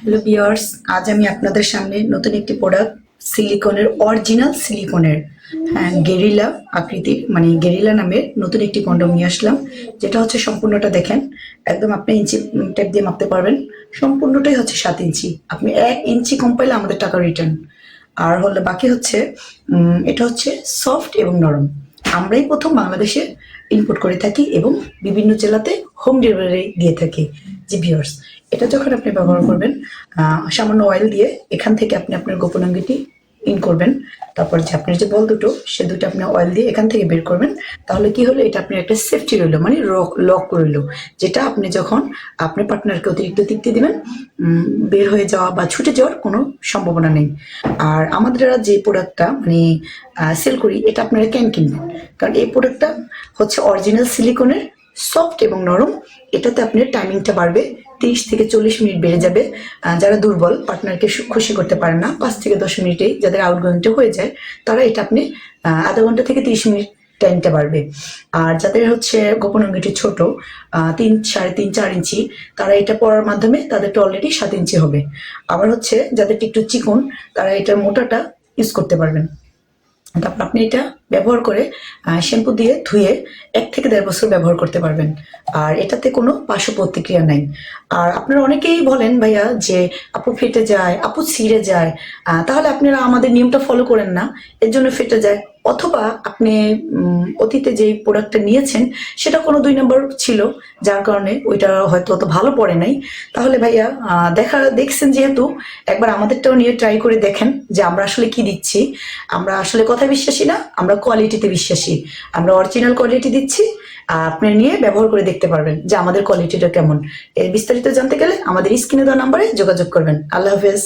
Hello বিয়ার্স আজ আমি আপনাদের সামনে নতুন একটি প্রোডাক্ট সিলিকনের অরিজিনাল সিলিকনের হ্যাঁ গেরিলা আকৃতির মানে গেরিলা নামের নতুন একটি কন্ডম নিয়ে আসলাম। যেটা হচ্ছে সম্পূর্ণটা দেখেন, একদম আপনি ইঞ্চি টেপ দিয়ে মাপতে পারবেন। সম্পূর্ণটাই হচ্ছে সাত ইঞ্চি। আপনি এক ইঞ্চি কম পাইলে আমাদের টাকা রিটার্ন আর হলে বাকি হচ্ছে এটা হচ্ছে সফট এবং নরম। আমরাই প্রথম বাংলাদেশে ইনপুট করে থাকি এবং বিভিন্ন জেলাতে হোম ডেলিভারি দিয়ে থাকি। জি এটা যখন আপনি ব্যবহার করবেন সামান্য অয়েল দিয়ে এখান থেকে আপনি আপনার গোপনাঙ্গটি ইন করবেন। তারপর যে আপনার যে বল দুটো, সে দুটো আপনি অয়েল দিয়ে এখান থেকে বের করবেন। তাহলে কি হলো, এটা আপনার একটা সেফটি রইল মানে লক রইল, যেটা আপনি যখন আপনার পার্টনারকে অতিরিক্ত তৃপ্তি দিবেন বের হয়ে যাওয়া বা ছুটে যাওয়ার কোনো সম্ভাবনা নেই। আর আমাদের যে প্রোডাক্টটা মানে সেল করি, এটা আপনারা কেন কিনবেন? কারণ এই প্রোডাক্টটা হচ্ছে অরিজিনাল সিলিকনের সফট এবং নরম, এটাতে আপনার টাইমিংটা বাড়বে, তিরিশ থেকে চল্লিশ মিনিট বেড়ে যাবে। যারা দুর্বল পার্টনারকে খুশি করতে পারে না, পাঁচ থেকে দশ মিনিটেই যাদের আউটগোয়িংটা হয়ে যায়, তারা এটা আপনি আধা ঘণ্টা থেকে তিরিশ মিনিট টাইমটা বাড়বে। আর যাদের হচ্ছে গোপন অঙ্গটি ছোট তিন, সাড়ে তিন, চার ইঞ্চি, তারা এটা পরার মাধ্যমে তাদেরটা অলরেডি সাত ইঞ্চি হবে। আবার হচ্ছে যাদেরটা একটু চিকন, তারা এটার মোটাটা ইউজ করতে পারবেন। তারপর আপনি এটা ব্যবহার করে শ্যাম্পু দিয়ে ধুয়ে এক থেকে দেড় বছর ব্যবহার করতে পারবেন। আর এটাতে কোনো পার্শ্ব প্রতিক্রিয়া নাই। আর আপনারা অনেকেই বলেন ভাইয়া যে, আপু ফেটে যায়, আপু ছিঁড়ে যায়। তাহলে আপনারা আমাদের নিয়মটা ফলো করেন না। এর জন্য ফেটে যায়। অথবা আপনি অতীতে যে প্রোডাক্টটা নিয়েছেন, সেটা কোনো দুই নম্বর ছিল, যার কারণে ওইটা হয়তো অত ভালো পড়ে নাই। তাহলে ভাইয়া দেখা, দেখছেন যেহেতু, একবার আমাদেরটাও নিয়ে ট্রাই করে দেখেন যে আমরা আসলে কি দিচ্ছি। আমরা আসলে কথা বিশ্বাসী না, আমরা কোয়ালিটিতে বিশ্বাসী। আমরা অরিজিনাল কোয়ালিটি দিচ্ছি আপনি নিয়ে ব্যবহার করে দেখতে পারবেন যে আমাদের কোয়ালিটিটা কেমন। এর বিস্তারিত জানতে গেলে আমাদের স্ক্রিনে দেওয়া নাম্বারে যোগাযোগ করবেন। আল্লাহ হাফেজ।